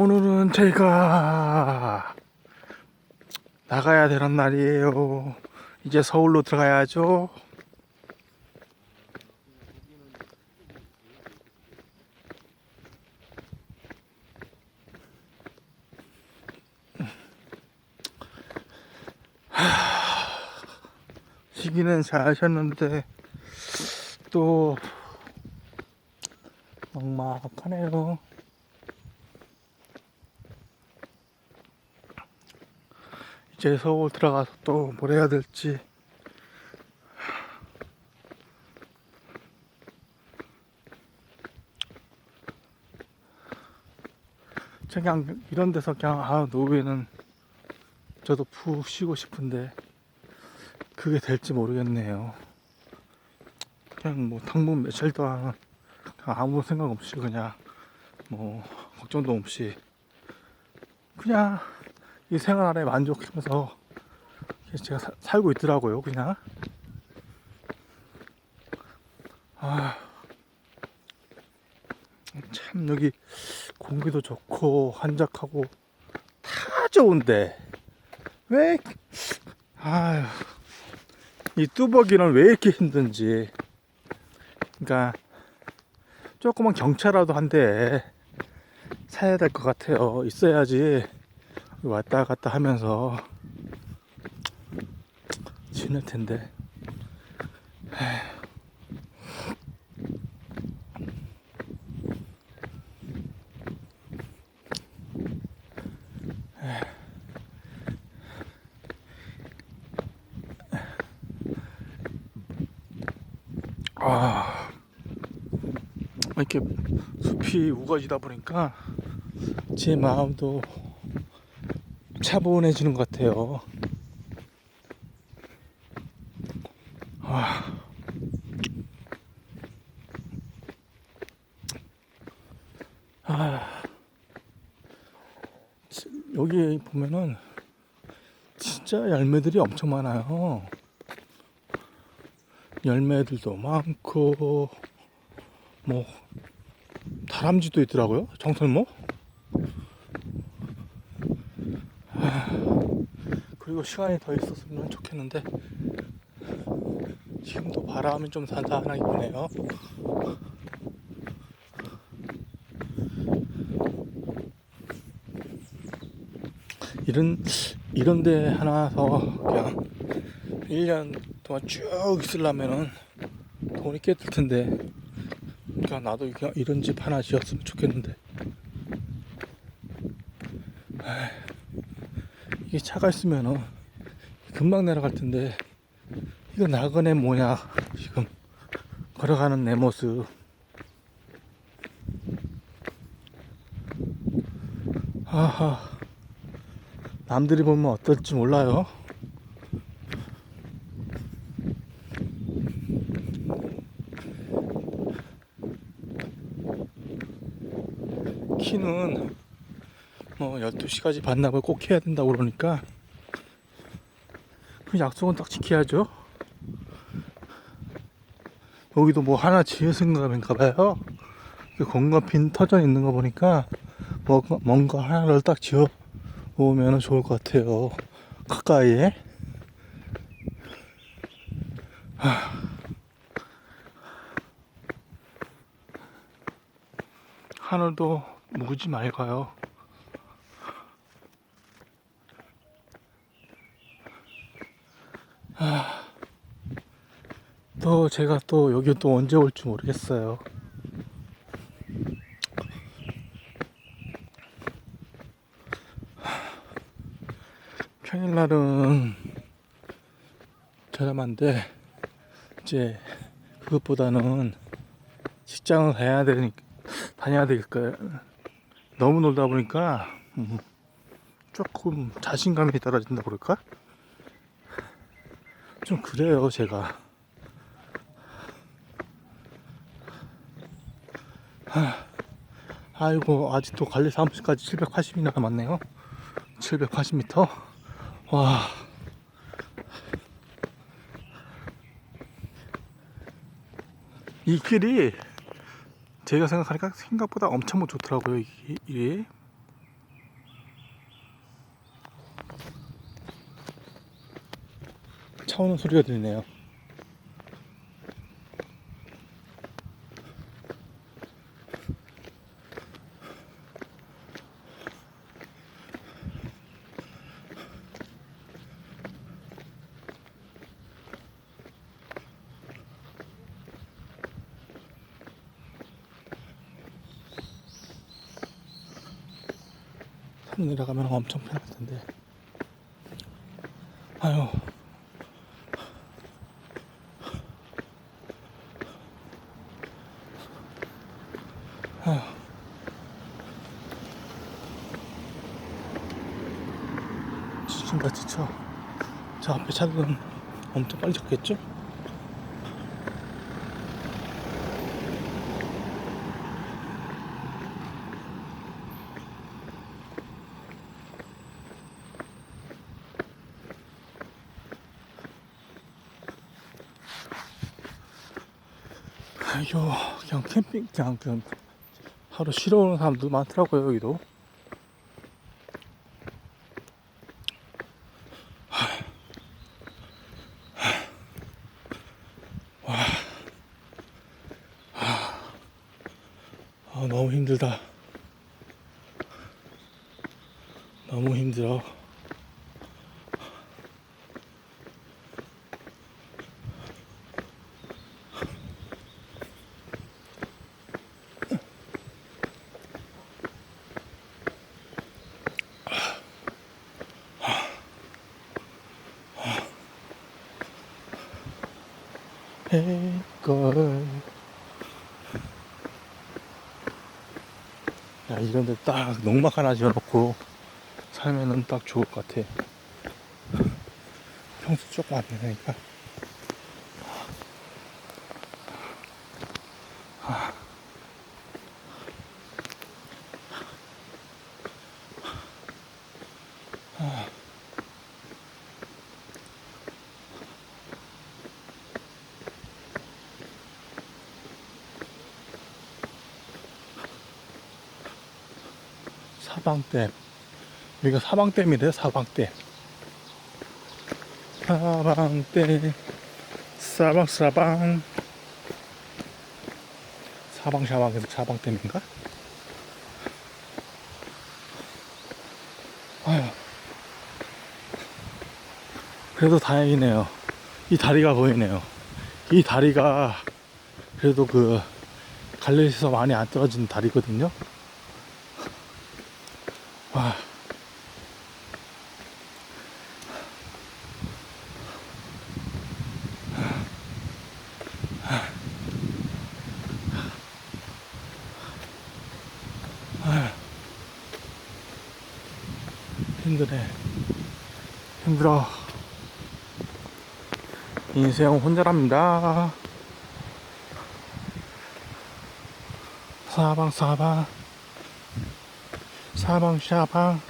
오늘은 제가 나가야 되는 날이에요. 이제 서울로 들어가야죠. 하, 시기는 잘 하셨는데 또 막막하네요. 이제 서울 들어가서 또 뭘 해야 될지. 그냥 이런 데서 그냥 아 노후에는 저도 푹 쉬고 싶은데 그게 될지 모르겠네요. 그냥 뭐 당분 며칠 동안 아무 생각 없이 그냥 뭐 걱정도 없이 그냥 이 생활에 만족하면서 제가 사- 살고 있더라고요 그냥. 아, 참 여기 공기도 좋고 한적하고 다 좋은데. 왜 아유 이 뚜벅이는 왜 이렇게 힘든지. 그러니까 조그만 경차라도 한 대 사야 될 것 같아요. 있어야지 왔다 갔다 하면서 지낼 텐데. 아, 이렇게 숲이 우거지다 보니까 제 마음도 차분해지는 것 같아요. 아. 아. 지- 여기 보면은 진짜 열매들이 엄청 많아요. 열매들도 많고 뭐 다람쥐도 있더라고요. 정설모. 그리고 시간이 더 있었으면 좋겠는데 지금도 바람이 좀 산산하게 부네요. 이런 이런 데 하나 서 그냥 1년 동안 쭉 있으려면은 돈이 꽤들 텐데. 그러니까 나도 그냥 이런 집 하나 지었으면 좋겠는데. 이 게 차가 있으면은 금방 내려갈 텐데 이거 나그네 뭐냐 지금 걸어가는 내 모습. 아하 남들이 보면 어떨지 몰라요. 키는 뭐 12시까지 반납을 꼭 해야 된다고 그러니까 그 약속은 딱 지켜야죠. 여기도 뭐 하나 지으신가 봐요. 빈 터져 있는 거 보니까 뭔가, 뭔가 하나를 딱 지어 놓으면 좋을 것 같아요. 가까이에. 하. 하늘도 무지 맑아요. 또 제가 또 여기 또 언제 올지 모르겠어요. 평일날은 저렴한데 이제 그것보다는 직장을 가야 되니까 다녀야 되니까 너무 놀다 보니까 음, 조금 자신감이 떨어진다 그럴까? 좀 그래요 제가. 아이고 아직도 관리 사무실까지 780이나 남았네요. 780m 와. 이 길이 제가 생각하니까 생각보다 엄청 좋더라고요 이 길이 차 오는 소리가 들리네요. 산 내려가면 엄청 편할 텐데. 아유. 아유. 지친다 지쳐. 저 앞에 차들은 엄청 빨리 졌겠죠? 아이고 그냥 캠핑 그냥 그냥 하루 쉬러 오는 사람도 많더라고요 여기도 아 너무 힘들다. 너무 힘들어. 할걸 야 이런데 딱 농막 하나 지어놓고 살면은 딱 좋을 것 같아. 평수 조금 안 되니까 사방댐. 여기가 사방댐이래 사방댐. 사방댐 사방사방. 사방샤방에서 사방댐인가? 아휴. 그래도 다행이네요. 이 다리가 보이네요. 이 다리가 그래도 그 갈래에서 많이 안 떨어진 다리거든요 힘드네. 힘들어. 인생 혼자랍니다. 사방 사방 사방 샤방